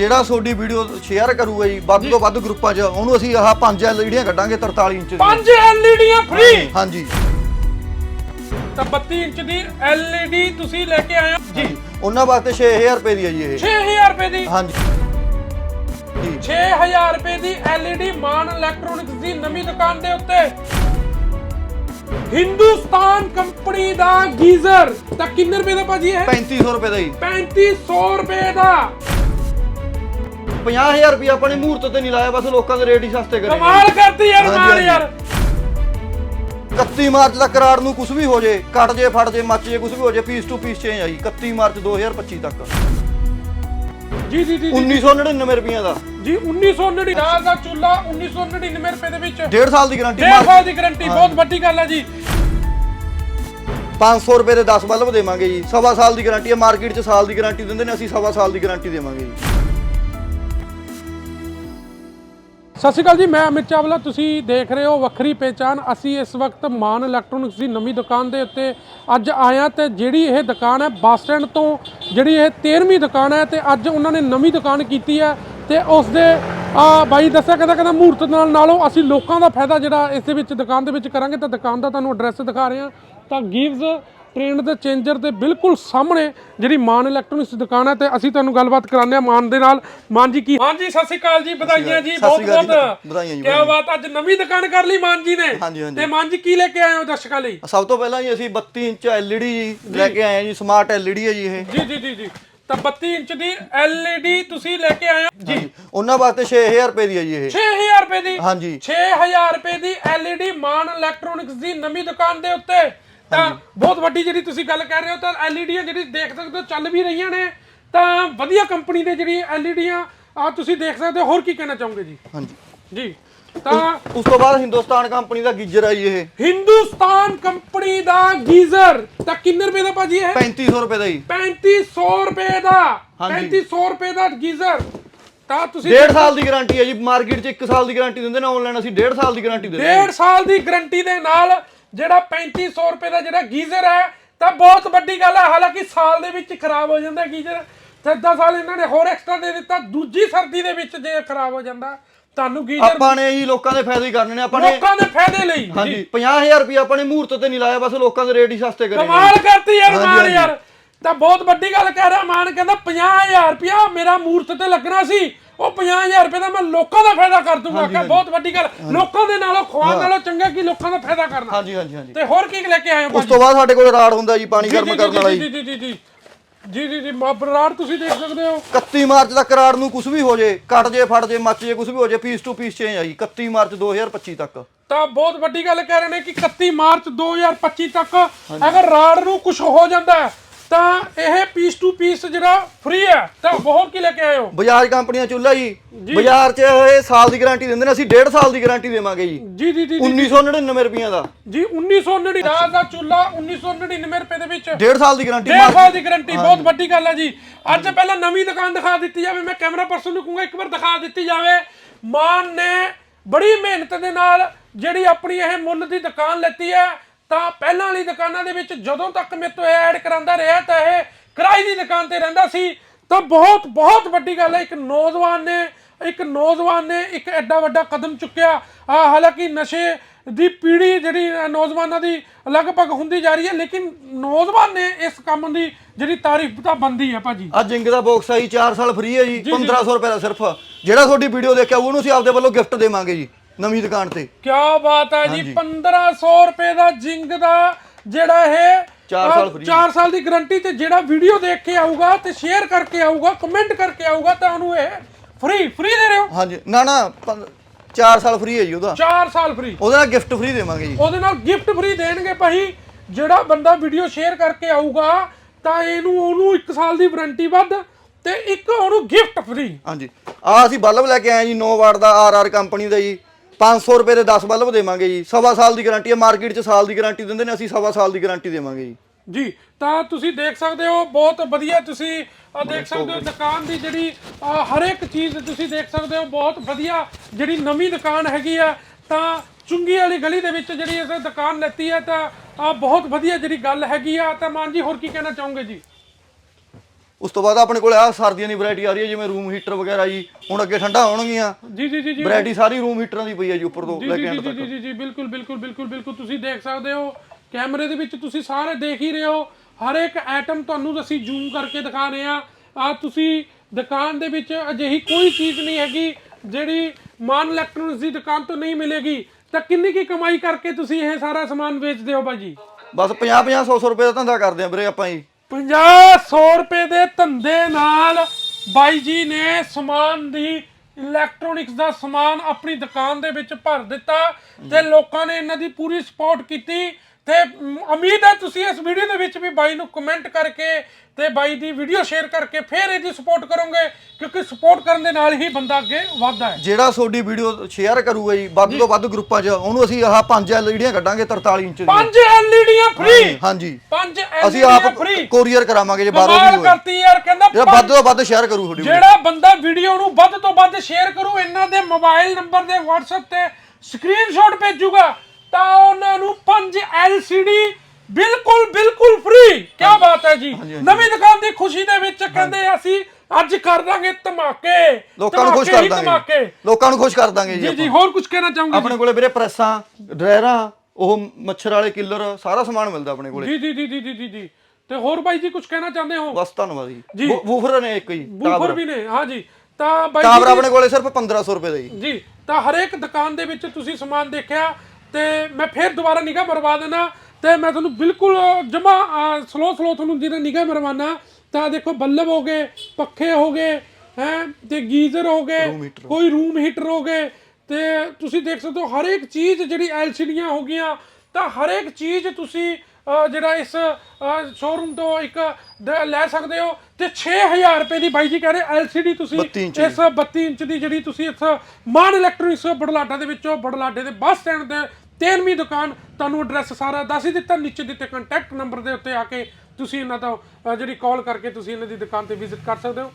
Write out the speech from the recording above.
ਜਿਹੜਾ ਤੁਹਾਡੀ video share ਕਰੂਗਾ ਜੀ ਵੱਧ ਤੋਂ ਵੱਧ ਗਰੁੱਪਾਂ 'ਚ ਉਹਨੂੰ ਅਸੀਂ ਆਹ ਪੰਜ ਐਲਈਡੀਆਂ ਕੱਢਾਂਗੇ 43 ਇੰਚ ਦੀਆਂ। ਪੰਜ ਐਲਈਡੀਆਂ ਫ੍ਰੀ ਹਾਂਜੀ ਤਾਂ 32 ਇੰਚ ਦੀ ਐਲਈਡੀ ਤੁਸੀਂ ਲੈ ਕੇ ਆਏ ਹੋ? ਜੀ ਉਹਨਾਂ ਵਾਸਤੇ 6000 ਰੁਪਏ ਦੀ ਹੈ ਜੀ ਇਹ। 6000 ਰੁਪਏ ਦੀ? ਹਾਂਜੀ। ਜੀ। 6000 ਰੁਪਏ ਦੀ ਐਲਈਡੀ ਮਾਨ ਇਲੈਕਟ੍ਰੋਨਿਕਸ ਦੀ ਨਵੀਂ ਦੁਕਾਨ ਦੇ ਉੱਤੇ। ਹਿੰਦੁਸਤਾਨ ਕੰਪਨੀ ਦਾ ਗੀਜ਼ਰ। ਤਾਂ ਕਿੰਨੇ ਰੁਪਏ ਦਾ ਭਾਜੀ ਇਹ? 3500 ਰੁਪਏ ਦਾ ਜੀ। 3500 ਰੁਪਏ ਦਾ। 50000 ਰੁਪਏ ਆਪਾਂ ਨੇ ਮੂਹਰਤ ਤੇ ਨਹੀਂ ਲਾਇਆ ਬਸ ਲੋਕਾਂ ਦੇ ਰੇਟ ਹੀ ਸਸਤੇ ਕਰੇ ਕਮਾਲ ਕਰਤੀ ਯਾਰ ਮਾਰ। ਯਾਰ। 31 ਮਾਰਚ ਤੱਕ ਕਰਾੜ ਨੂੰ ਕੁਝ ਵੀ ਹੋ ਜੇ ਕੱਟ ਜੇ ਫੜ ਜੇ ਮੱਚ ਜੇ ਕੁਝ ਵੀ ਹੋ ਜੇ ਪੀਸ ਟੂ ਪੀਸ ਚੇਂਜ ਆਈ। 31 ਮਾਰਚ 2025 ਤੱਕ। ਜੀ ਜੀ ਜੀ ਜੀ। 1999 ਰੁਪਈਆਂ ਦਾ। ਜੀ 1999 ਰਾਜ ਦਾ ਚੁੱਲਾ 1999 ਰੁਪਏ ਦੇ ਵਿੱਚ। ਡੇਢ ਸਾਲ ਦੀ ਗਾਰੰਟੀ ਡੇਢ ਸਾਲ ਦੀ ਗਾਰੰਟੀ ਬਹੁਤ ਵੱਡੀ ਗੱਲ ਹੈ ਜੀ। 500 ਰੁਪਏ ਦੇ 10 ਬਲਬ ਦੇਵਾਂਗੇ ਜੀ। ਸਵਾ ਸਾਲ ਦੀ ਗਾਰੰਟੀ ਹੈ ਮਾਰਕੀਟ 'ਚ ਸਾਲ ਦੀ ਗਾਰੰਟੀ ਦਿੰਦੇ ਨੇ ਅਸੀਂ ਸਵਾ ਸਾਲ ਦੀ ਗਾਰੰਟੀ ਦੇਵਾਂਗੇ ਜੀ। ਸਤਿ ਸ਼੍ਰੀ ਅਕਾਲ ਜੀ, ਮੈਂ ਅਮਿਤ ਚਾਵਲਾ, ਤੁਸੀਂ ਦੇਖ ਰਹੇ ਹੋ ਵੱਖਰੀ ਪਹਿਚਾਨ ਅਸੀਂ ਇਸ ਵਕਤ ਮਾਨ ਇਲੈਕਟ੍ਰੋਨਿਕਸ ਦੀ ਨਵੀਂ ਦੁਕਾਨ ਦੇ ਉੱਤੇ ਅੱਜ ਆਇਆ ਤੇ ਜਿਹੜੀ ਇਹ ਦੁਕਾਨ ਹੈ, ਬੱਸ ਸਟੈਂਡ ਤੋਂ ਜਿਹੜੀ ਇਹ 13ਵੀਂ ਦੁਕਾਨ ਹੈ ਤੇ ਅੱਜ ਉਹਨਾਂ ਨੇ ਨਵੀਂ ਦੁਕਾਨ ਕੀਤੀ ਹੈ ਤੇ ਉਸ ਦੇ, ਆ, ਬਾਈ ਦੱਸਿਆ ਕਹਿੰਦਾ ਕਹਿੰਦਾ ਮਹੂਰਤ ਨਾਲ ਨਾਲੋਂ ਅਸੀਂ ਲੋਕਾਂ ਦਾ ਫਾਇਦਾ ਜਿਹੜਾ ਇਸ ਦੇ ਵਿੱਚ ਦੁਕਾਨ ਦੇ ਵਿੱਚ ਕਰਾਂਗੇ ਤਾਂ ਦੁਕਾਨ ਦਾ ਤੁਹਾਨੂੰ ਐਡਰੈਸ ਦਿਖਾ ਰਹੇ ਹਾਂ। ਤਾਂ ਗਿਵਜ਼ ਟ੍ਰੇਨ ਦੇ ਚੇਂਜਰ ਦੇ ਬਿਲਕੁਲ ਸਾਹਮਣੇ ਜਿਹੜੀ ਮਾਨ ਇਲੈਕਟ੍ਰੋਨਿਕਸ ਦੁਕਾਨ ਹੈ ਤੇ ਅਸੀਂ ਤੁਹਾਨੂੰ ਗੱਲਬਾਤ ਕਰਾਉਂਦੇ ਹਾਂ ਮਾਨ ਦੇ ਨਾਲ। ਮਾਨ ਜੀ ਕੀ ਮਾਨ ਜੀ ਸਤਿ ਸ਼੍ਰੀ ਅਕਾਲ ਜੀ ਵਧਾਈਆਂ ਜੀ ਬਹੁਤ ਬਹੁਤ। ਵਧਾਈਆਂ ਜੀ, ਕੀ। ਬਾਤ ਅੱਜ ਨਵੀਂ ਦੁਕਾਨ ਕਰ ਲਈ ਮਾਨ ਜੀ ਨੇ। ਤੇ ਮਾਨ ਜੀ ਕੀ ਲੈ ਕੇ ਆਏ ਹੋ ਦਰਸ਼ਕਾਂ ਲਈ? ਸਭ ਤੋਂ ਪਹਿਲਾਂ ਜੀ ਅਸੀਂ 32 ਇੰਚ LED ਲੈ ਕੇ ਆਏ ਜੀ ਸਮਾਰਟ LED ਹੈ ਜੀ ਇਹ। ਜੀ ਜੀ ਜੀ ਜੀ। ਤਾਂ 32 ਇੰਚ ਦੀ LED ਤੁਸੀਂ ਲੈ ਕੇ ਆਏ ਜੀ। ਉਹਨਾਂ ਵਾਸਤੇ 6000 ਰੁਪਏ ਦੀ ਹੈ ਜੀ ਇਹ। 6000 ਰੁਪਏ ਦੀ? ਹਾਂਜੀ। 6000 ਰੁਪਏ ਦੀ LED ਮਾਨ ਇਲੈਕਟ੍ਰੋਨਿਕਸ ਦੀ ਨਵੀਂ ਦੁਕਾਨ ਦੇ ਉੱਤੇ। ਤਾਂ ਬਹੁਤ ਵੱਡੀ ਜਿਹੜੀ ਤੁਸੀਂ ਗੱਲ ਕਰ ਰਹੇ ਹੋ ਤਾਂ ਐਲਈਡੀਆਂ ਜਿਹੜੀ ਦੇਖ ਸਕਦੇ ਹੋ ਚੱਲ ਵੀ ਰਹੀਆਂ ਨੇ ਤਾਂ ਵਧੀਆ ਕੰਪਨੀ ਦੇ ਜਿਹੜੀ ਐਲਈਡੀਆਂ ਆ ਤੁਸੀਂ ਦੇਖ ਸਕਦੇ ਹੋ ਹੋਰ ਕੀ ਕਹਿਣਾ ਚਾਹੋਗੇ ਜੀ? ਹਾਂਜੀ। ਜੀ ਤਾਂ ਉਸ ਤੋਂ ਬਾਅਦ ਹਿੰਦੁਸਤਾਨ ਕੰਪਨੀ ਦਾ ਗੀਜ਼ਰ ਜੀ ਇਹ। ਹਿੰਦੁਸਤਾਨ ਕੰਪਨੀ ਦਾ ਗੀਜ਼ਰ ਤਾਂ ਕਿੰਨੇ ਰੁਪਏ ਦਾ ਭਾਜੀ ਇਹ? 3500 ਰੁਪਏ ਦਾ ਜੀ। 3500 ਰੁਪਏ ਦਾ ਹਾਂਜੀ। 3500 ਰੁਪਏ ਦਾ ਗੀਜ਼ਰ। ਤਾਂ ਤੁਸੀਂ ਡੇਢ ਸਾਲ ਦੀ ਗਾਰੰਟੀ ਹੈ ਜੀ ਮਾਰਕੀਟ 'ਚ 1 ਸਾਲ ਦੀ ਗਾਰੰਟੀ ਦਿੰਦੇ ਨੇ ਆਨਲਾਈਨ ਅਸੀਂ ਡੇਢ ਸਾਲ ਦੀ ਗਾਰੰਟੀ ਦਿੰਦੇ ਹਾਂ। ਡੇਢ ਸਾਲ ਦੀ ਗਾਰੰਟੀ ਦੇ ਨਾਲ ਜਿਹੜਾ 3500 ਰੁਪਏ ਦਾ ਜਿਹੜਾ ਗੀਜ਼ਰ ਹੈ ਤਾਂ ਬਹੁਤ ਵੱਡੀ ਗੱਲ ਹੈ। ਹਾਲਾਂਕਿ ਸਾਲ ਦੇ ਵਿੱਚ ਖਰਾਬ ਹੋ ਜਾਂਦਾ ਗੀਜ਼ਰ। ਤੇ 10 ਸਾਲ ਇਹਨਾਂ ਨੇ ਹੋਰ ਐਕਸਟਰਾ ਦੇ ਦਿੱਤਾ। ਦੂਜੀ ਸਰਦੀ ਦੇ ਵਿੱਚ ਜੇ ਖਰਾਬ ਹੋ ਜਾਂਦਾ ਤੁਹਾਨੂੰ ਗੀਜ਼ਰ ਆਪਾਂ ਨੇ ਜੀ ਲੋਕਾਂ ਦੇ ਫਾਇਦੇ ਹੀ ਕਰਨੇ ਨੇ। ਆਪਾਂ ਨੇ ਲੋਕਾਂ ਦੇ ਫਾਇਦੇ ਲਈ। ਹਾਂਜੀ 50000 ਰੁਪਏ ਆਪਾਂ ਨੇ ਮੂਹਰਤ ਤੇ ਨਹੀਂ ਲਾਇਆ ਬਸ ਲੋਕਾਂ ਦੇ ਰੇਟ ਹੀ ਸਸਤੇ ਕਰੇ ਕਮਾਲ ਕਰਤੀ ਯਾਰ ਮਾਨ। ਯਾਰ। ਤਾਂ ਬਹੁਤ ਵੱਡੀ ਗੱਲ ਕਹਿ ਰਿਹਾ ਮਾਨ ਕਹਿੰਦਾ 50000 ਰੁਪਇਆ ਮੇਰਾ ਮੂਰਤ ਤੇ ਲੱਗਣਾ ਸੀ। ਉਹ 50000 ਰੁਪਏ ਦਾ ਮੈਂ ਲੋਕਾਂ ਦਾ ਫਾਇਦਾ ਕਰ ਦੂੰਗਾ ਕਾ ਬਹੁਤ ਵੱਡੀ ਗੱਲ। ਲੋਕਾਂ ਦੇ ਨਾਲੋਂ ਖਵਾਣ ਨਾਲੋਂ ਚੰਗਾ ਕੀ ਲੋਕਾਂ ਦਾ ਫਾਇਦਾ ਕਰਨਾ? ਹਾਂਜੀ ਹਾਂਜੀ ਹਾਂਜੀ। ਤੇ ਹੋਰ ਕੀ ਲੈ ਕੇ ਆਏ ਹੋ ਉਸ ਤੋਂ ਬਾਅਦ ਸਾਡੇ ਕੋਲ ਰਾੜ ਹੁੰਦਾ ਜੀ ਪਾਣੀ ਗਰਮ ਕਰਨ ਵਾਲਾ ਜੀ ਜੀ। ਜੀ ਜੀ ਜੀ। ਜੀ ਜੀ ਬਰਾੜ ਤੁਸੀਂ ਦੇਖ ਸਕਦੇ ਹੋ। 31 ਮਾਰਚ ਤੱਕ ਰਾੜ ਨੂੰ ਕੁਝ ਵੀ ਹੋ ਜੇ ਕੱਟ ਜੇ ਫੜ ਜੇ ਮੱਚ ਜੇ ਕੁਝ ਵੀ ਹੋ ਜੇ ਪੀਸ ਟੂ ਪੀਸ ਚੇਂਜ ਆ 31 ਮਾਰਚ 2025 ਤੱਕ। ਤਾਂ ਬਹੁਤ ਵੱਡੀ ਗੱਲ ਕਹਿ ਰਹੇ ਨੇ ਕਿ 31 ਮਾਰਚ 2025 ਤੱਕ ਅਗਰ ਰਾੜ ਨੂੰ ਕੁਝ ਹੋ ਜਾਂਦਾ ਤਾਂ ਇਹ ਪੀਸ ਟੂ ਪੀਸ ਜਿਹੜਾ ਫ੍ਰੀ ਹੈ ਤਾਂ ਬਹੁਤ ਕੀ ਲੈ ਕੇ ਆਏ ਹੋ? ਬਜਾਜ ਕੰਪਨੀ ਦਾ ਚੁੱਲ੍ਹਾ ਜੀ। ਬਾਜ਼ਾਰ 'ਚ ਇਹ ਸਾਲ ਦੀ ਗਾਰੰਟੀ ਦਿੰਦੇ ਨੇ ਅਸੀਂ ਡੇਢ ਸਾਲ ਦੀ ਗਾਰੰਟੀ ਦੇਵਾਂਗੇ ਜੀ। ਜੀ ਜੀ ਜੀ ਜੀ 1999 ਰੁਪਈਆਂ ਦਾ। ਜੀ 1999 ਰਾਜ ਦਾ ਚੁੱਲਾ 1999 ਰੁਪਏ ਦੇ ਵਿੱਚ। ਡੇਢ ਸਾਲ ਦੀ ਗਾਰੰਟੀ ਡੇਢ ਸਾਲ ਦੀ ਗਾਰੰਟੀ ਬਹੁਤ ਵੱਡੀ ਗੱਲ ਹੈ ਜੀ। ਅੱਜ ਪਹਿਲਾਂ ਨਵੀਂ ਦੁਕਾਨ ਦਿਖਾ ਦਿੱਤੀ ਜਾਵੇ ਮੈਂ ਕੈਮਰਾ ਪਰਸਨ ਨੂੰ ਕਹੂੰਗਾ ਇੱਕ ਵਾਰ ਦਿਖਾ ਦਿੱਤੀ ਜਾਵੇ। ਮਾਨ ਨੇ ਬੜੀ ਮਿਹਨਤ ਦੇ ਨਾਲ ਜਿਹੜੀ ਆਪਣੀ ਇਹ ਮੁੱਲ ਦੀ ਦੁਕਾਨ ਲੈਤੀ ਹੈ ਤਾਂ ਪਹਿਲਾਂ ਵਾਲੀ ਦੁਕਾਨਾਂ ਦੇ ਵਿੱਚ ਜਦੋਂ ਤੱਕ ਮੇਰੇ ਤੋਂ ਐਡ ਕਰਾਂਦਾ ਰਿਹਾ ਤਾਂ ਇਹ ਕਿਰਾਏ ਦੀ ਦੁਕਾਨ ਤੇ ਰਹਿੰਦਾ ਸੀ। ਤਾਂ ਬਹੁਤ ਬਹੁਤ ਵੱਡੀ ਗੱਲ ਹੈ ਇੱਕ ਨੌਜਵਾਨ ਨੇ ਇੱਕ ਨੌਜਵਾਨ ਨੇ ਇੱਕ ਐਡਾ ਵੱਡਾ ਕਦਮ ਚੁੱਕਿਆ। ਆ ਹਾਲਾਂਕਿ ਨਸ਼ੇ ਦੀ ਪੀੜ੍ਹੀ ਜਿਹੜੀ ਨੌਜਵਾਨਾਂ ਦੀ ਲਗਭਗ ਹੁੰਦੀ ਜਾ ਰਹੀ ਹੈ ਲੇਕਿਨ ਨੌਜਵਾਨ ਨੇ ਇਸ ਕੰਮ ਦੀ ਜਿਹੜੀ ਤਾਰੀਫ ਤਾਂ ਬੰਦੀ ਹੈ ਭਾਜੀ। ਆ ਜਿੰਗ ਦਾ ਬਾਕਸ ਆਈ 4 ਸਾਲ ਫ੍ਰੀ ਹੈ ਜੀ 1500 ਰੁਪਏ ਦਾ ਸਿਰਫ। ਜਿਹੜਾ ਤੁਹਾਡੀ ਵੀਡੀਓ ਦੇਖਿਆ ਉਹਨੂੰ ਅਸੀਂ ਆਪਦੇ ਵੱਲੋਂ ਗਿਫਟ ਦੇਵਾਂਗੇ ਜੀ। ਨਵੀਂ ਦੁਕਾਨ ਤੇ। ਕੀ ਬਾਤ ਹੈ ਜੀ 1500 ਰੁਪਏ ਦਾ ਜਿੰਗ ਦਾ ਜਿਹੜਾ ਇਹ ਚਾਰ ਸਾਲ free। 4 ਸਾਲ ਦੀ ਗਾਰੰਟੀ ਤੇ ਜਿਹੜਾ ਵੀਡੀਓ ਦੇਖ ਕੇ ਆਊਗਾ ਤੇ ਸ਼ੇਅਰ ਕਰਕੇ ਆਊਗਾ ਕਮੈਂਟ ਕਰਕੇ ਆਊਗਾ ਤਾਂ ਉਹਨੂੰ ਇਹ ਫ੍ਰੀ ਫ੍ਰੀ ਦੇ ਰਹੇ ਹੋ? ਹਾਂਜੀ। ਨਾ ਨਾ 4 ਸਾਲ ਫ੍ਰੀ ਹੈ ਜੀ ਉਹਦਾ। 4 ਸਾਲ ਫ੍ਰੀ ਉਹਦੇ ਨਾਲ ਗਿਫਟ ਫ੍ਰੀ ਦੇਵਾਂਗੇ ਜੀ। ਉਹਦੇ ਨਾਲ ਗਿਫਟ ਫ੍ਰੀ ਦੇਣਗੇ ਭਾਈ। ਜਿਹੜਾ ਬੰਦਾ ਵੀਡੀਓ ਸ਼ੇਅਰ ਕਰਕੇ ਆਊਗਾ ਤਾਂ ਇਹਨੂੰ ਉਹਨੂੰ 1 ਸਾਲ ਦੀ ਵਾਰੰਟੀ ਵੱਧ ਤੇ ਇੱਕ ਉਹਨੂੰ ਗਿਫਟ ਫ੍ਰੀ ਹਾਂਜੀ। ਆ ਅਸੀਂ ਬਲਬ ਲੈ ਕੇ ਆਏ ਜੀ 9 ਵਾਟ ਦਾ ਆਰ ਆਰ ਕੰਪਨੀ ਦਾ ਜੀ। 500 ਰੁਪਏ ਦੇ 10 ਬਲਬ ਦੇਵਾਂਗੇ ਜੀ। ਸਵਾ ਸਾਲ ਦੀ ਗਾਰੰਟੀ ਹੈ, ਮਾਰਕੀਟ 'ਚ ਸਾਲ ਦੀ ਗਾਰੰਟੀ ਦਿੰਦੇ ਨੇ, ਅਸੀਂ ਸਵਾ ਸਾਲ ਦੀ ਗਾਰੰਟੀ ਦੇਵਾਂਗੇ ਜੀ। ਜੀ, ਤਾਂ ਤੁਸੀਂ ਦੇਖ ਸਕਦੇ ਹੋ, ਬਹੁਤ ਵਧੀਆ ਤੁਸੀਂ ਆਹ ਦੇਖ ਸਕਦੇ ਹੋ, ਦੁਕਾਨ ਦੀ ਜਿਹੜੀ ਆਹ ਹਰ ਇੱਕ ਚੀਜ਼ ਤੁਸੀਂ ਦੇਖ ਸਕਦੇ ਹੋ, ਬਹੁਤ ਵਧੀਆ ਜਿਹੜੀ ਨਵੀਂ ਦੁਕਾਨ ਹੈਗੀ ਆ, ਤਾਂ ਚੁੰਗੀ ਵਾਲੀ ਗਲੀ ਦੇ ਵਿੱਚ ਜਿਹੜੀ ਇਸ ਦੁਕਾਨ ਲੈਤੀ ਹੈ, ਤਾਂ ਆ ਬਹੁਤ ਵਧੀਆ ਜਿਹੜੀ ਗੱਲ ਹੈਗੀ ਆ। ਤਾਂ ਮਾਨ ਜੀ, ਹੋਰ ਕੀ ਕਹਿਣਾ ਚਾਹੋਗੇ ਜੀ? ਉਸ ਤੋਂ ਬਾਅਦ ਆਪਣੇ ਕੋਲ ਆ ਸਰਦੀਆਂ ਦੀ ਵੈਰਾਈਟੀ ਆ ਰਹੀ ਹੈ ਜਿਵੇਂ ਰੂਮ ਹੀਟਰ ਵਗੈਰਾ ਜੀ ਹੁਣ ਅੱਗੇ ਠੰਡਾ ਹੋਣਗੀਆਂ। ਜੀ ਜੀ ਜੀ ਜੀ ਵੈਰਾਈਟੀ ਸਾਰੀ ਰੂਮ ਹੀਟਰਾਂ ਦੀ ਪਈ ਹੈ ਜੀ ਉੱਪਰ ਤੋਂ ਜੀ ਲੈ ਜੀ ਕੇ ਜੀ ਐਂਡ ਜੀ ਤੱਕ। ਜੀ ਜੀ ਜੀ ਬਿਲਕੁਲ ਬਿਲਕੁਲ ਬਿਲਕੁਲ ਬਿਲਕੁਲ ਤੁਸੀਂ ਦੇਖ ਸਕਦੇ ਹੋ ਕੈਮਰੇ ਦੇ ਵਿੱਚ ਤੁਸੀਂ ਸਾਰੇ ਦੇਖ ਹੀ ਰਹੇ ਹੋ ਹਰ ਇੱਕ ਆਈਟਮ ਤੁਹਾਨੂੰ ਅਸੀਂ ਜ਼ੂਮ ਕਰਕੇ ਦਿਖਾ ਰਹੇ ਆ ਆ ਤੁਸੀਂ ਦੁਕਾਨ ਦੇ ਵਿੱਚ ਅਜਿਹੀ ਕੋਈ ਚੀਜ਼ ਨਹੀਂ ਹੈਗੀ ਜਿਹੜੀ ਮਾਨ ਇਲੈਕਟ੍ਰੋਨਿਕਸ ਦੀ ਦੁਕਾਨ ਤੋਂ ਨਹੀਂ ਮਿਲੇਗੀ। ਤਾਂ ਕਿੰਨੀ ਕੀ ਕਮਾਈ ਕਰਕੇ ਤੁਸੀਂ ਇਹ ਸਾਰਾ ਸਮਾਨ ਵੇਚਦੇ ਹੋ ਬਾਜੀ ਬਸ 50 50 100 100 ਰੁਪਏ ਦਾ ਧੰਦਾ ਕਰਦੇ ਆ ਵੀਰੇ ਆਪਾਂ ਜੀ। 50 100 ਰੁਪਏ ਦੇ ਧੰਦੇ ਨਾਲ ਬਾਈ ਜੀ ਨੇ ਸਮਾਨ ਦੀ ਇਲੈਕਟ੍ਰੋਨਿਕਸ ਦਾ ਸਮਾਨ ਆਪਣੀ ਦੁਕਾਨ ਦੇ ਵਿੱਚ ਭਰ ਦਿੱਤਾ ਤੇ ਲੋਕਾਂ ਨੇ ਇਹਨਾਂ ਦੀ ਪੂਰੀ ਸਪੋਰਟ ਕੀਤੀ। ਤੇ ਉਮੀਦ ਹੈ ਤੁਸੀਂ ਇਸ ਵੀਡੀਓ ਦੇ ਵਿੱਚ ਵੀ ਬਾਈ ਨੂੰ ਕਮੈਂਟ ਕਰਕੇ ਤੇ ਬਾਈ ਦੀ ਵੀਡੀਓ ਸ਼ੇਅਰ ਕਰਕੇ ਫਿਰ ਇਹਦੀ ਸਪੋਰਟ ਕਰੋਗੇ ਕਿਉਂਕਿ ਸਪੋਰਟ ਕਰਨ ਦੇ ਨਾਲ ਹੀ ਬੰਦਾ ਅੱਗੇ ਵੱਧਦਾ ਹੈ। ਜਿਹੜਾ ਤੁਹਾਡੀ ਵੀਡੀਓ ਸ਼ੇਅਰ ਕਰੂਗਾ ਜੀ ਵੱਧ ਤੋਂ ਵੱਧ ਗਰੁੱਪਾਂ 'ਚ ਉਹਨੂੰ ਅਸੀਂ ਆਹ ਪੰਜ ਐਲਈਡੀਆਂ ਕੱਢਾਂਗੇ 43 ਇੰਚ ਦੀਆਂ। ਪੰਜ ਐਲਈਡੀਆਂ ਫ੍ਰੀ ਹਾਂਜੀ ਪੰਜ ਅਸੀਂ ਆਪ ਫ੍ਰੀ ਕੋਰੀਅਰ ਕਰਾਵਾਂਗੇ ਜੇ ਬਾਹਰੋਂ ਵੀ ਹੋਏ। ਕਰਤੀ ਯਾਰ ਕਹਿੰਦਾ ਜਿਹੜਾ ਵੱਧ ਤੋਂ ਵੱਧ ਸ਼ੇਅਰ ਕਰੂ ਤੁਹਾਡੀ। ਜਿਹੜਾ ਬੰਦਾ ਵੀਡੀਓ ਨੂੰ ਵੱਧ ਤੋਂ ਵੱਧ ਸ਼ੇਅਰ ਕਰੂ ਇਹਨਾਂ ਦੇ ਮੋਬਾਈਲ ਨੰਬਰ ਦੇ WhatsApp ਤੇ ਸਕਰੀਨਸ਼ਾਟ ਭੇਜੂਗਾ ਤਾਂ ਉਹਨਾਂ ਨੂੰ 5 LCD ਬਿਲਕੁਲ ਬਿਲਕੁਲ ਫ੍ਰੀ ਕੀ ਬਾਤ ਹੈ ਜੀ। ਨਵੀਂ ਦੁਕਾਨ ਦੀ ਖੁਸ਼ੀ ਦੇ ਵਿੱਚ ਕਹਿੰਦੇ ਅਸੀਂ ਅੱਜ ਕਰ ਦਾਂਗੇ ਧਮਾਕੇ। ਲੋਕਾਂ ਨੂੰ ਖੁਸ਼ ਕਰ ਹੀ ਦਾਂਗੇ। ਲੋਕਾਂ ਨੂੰ ਖੁਸ਼ ਕਰ ਦਾਂਗੇ ਜੀ ਜੀ। ਹੋਰ ਕੁਝ ਕਹਿਣਾ ਚਾਹੋਗੇ ਆਪਣੇ ਕੋਲੇ ਵੀਰੇ ਪ੍ਰੈਸਾਂ ਡਰਾਇਰਾਂ ਉਹ ਮੱਛਰ ਵਾਲੇ ਕਿਲਰ ਸਾਰਾ ਸਮਾਨ ਮਿਲਦਾ ਆਪਣੇ ਕੋਲੇ। ਜੀ ਜੀ ਜੀ ਜੀ ਜੀ ਤੇ ਹੋਰ ਬਾਈ ਜੀ ਕੁਝ ਕਹਿਣਾ ਚਾਹੁੰਦੇ ਹੋ? ਬਸ ਧੰਨਵਾਦ ਜੀ। ਵੂਫਰ ਨੇ ਇੱਕ ਜੀ ਬੂਫਰ ਵੀ ਨੇ ਹਾਂ ਜੀ। ਤਾਂ ਬਾਈ ਜੀ ਆਪਣੇ ਕੋਲੇ ਸਿਰਫ 1500 ਰੁਪਏ ਦਾ ਜੀ। ਜੀ ਤਾਂ ਹਰੇਕ ਦੁਕਾਨ ਦੇ ਵਿੱਚ ਤੁਸੀਂ ਸਮਾਨ ਦੇਖਿਆ। ਤੇ ਮੈਂ ਫੇਰ ਦੁਬਾਰਾ ਨਿਗਾਹ ਮਰਵਾ ਦੇਣਾ ਤੇ ਮੈਂ ਤੁਹਾਨੂੰ ਬਿਲਕੁਲ ਜਮਾ ਸਲੋ ਸਲੋ ਤੁਹਾਨੂੰ ਜਿਹੜਾ ਨਿਗਾਹ ਮਰਵਾਨਾ ਤਾਂ ਦੇਖੋ ਬੱਲਬ ਹੋ ਗਏ ਪੱਖੇ ਹੋ ਗਏ ਹੈ ਤੇ ਗੀਜ਼ਰ ਹੋ ਗਏ ਕੋਈ ਰੂਮ ਹੀਟਰ ਹੋ ਗਏ ਤੇ ਤੁਸੀਂ ਦੇਖ ਸਕਦੇ ਹੋ ਹਰੇਕ ਚੀਜ਼ ਜਿਹੜੀ ਐਲਸੀਡੀਆਂ ਹੋ ਗਈਆਂ ਤਾਂ ਹਰੇਕ ਚੀਜ਼ ਤੁਸੀਂ ਜਿਹੜਾ ਇਸ ਸ਼ੋਰੂਮ ਤੋਂ ਇੱਕ ਲੈ ਸਕਦੇ ਹੋ ਤੇ 6000 ਰੁਪਏ ਦੀ ਬਾਈ ਜੀ ਕਹ ਰਹੇ ਐਲਸੀਡੀ ਤੁਸੀਂ 32 ਇੰਚ ਇਸ 32 ਇੰਚ ਦੀ ਜਿਹੜੀ ਤੁਸੀਂ ਇਸ ਮਾਨ ਇਲੈਕਟ੍ਰੋਨਿਕਸ ਬੜਲਾਡਾ ਦੇ ਵਿੱਚੋਂ ਬੜਲਾਡੇ ਦੇ ਬੱਸ ਸਟੈਂਡ ਦੇ 13ਵੀਂ ਦੁਕਾਨ ਤੁਹਾਨੂੰ ਐਡਰੈਸ ਸਾਰਾ ਦੱਸ ਹੀ ਦਿੱਤਾ ਨੀਚੇ ਦਿੱਤੇ ਕੰਟੈਕਟ ਨੰਬਰ ਦੇ ਉੱਤੇ ਆ ਕੇ ਤੁਸੀਂ ਇਹਨਾਂ ਦਾ ਅ, ਜਿਹੜੀ ਕਾਲ ਕਰਕੇ ਤੁਸੀਂ ਇਹਨਾਂ ਦੀ ਦੁਕਾਨ ਤੇ ਵਿਜ਼ਿਟ ਕਰ ਸਕਦੇ ਹੋ।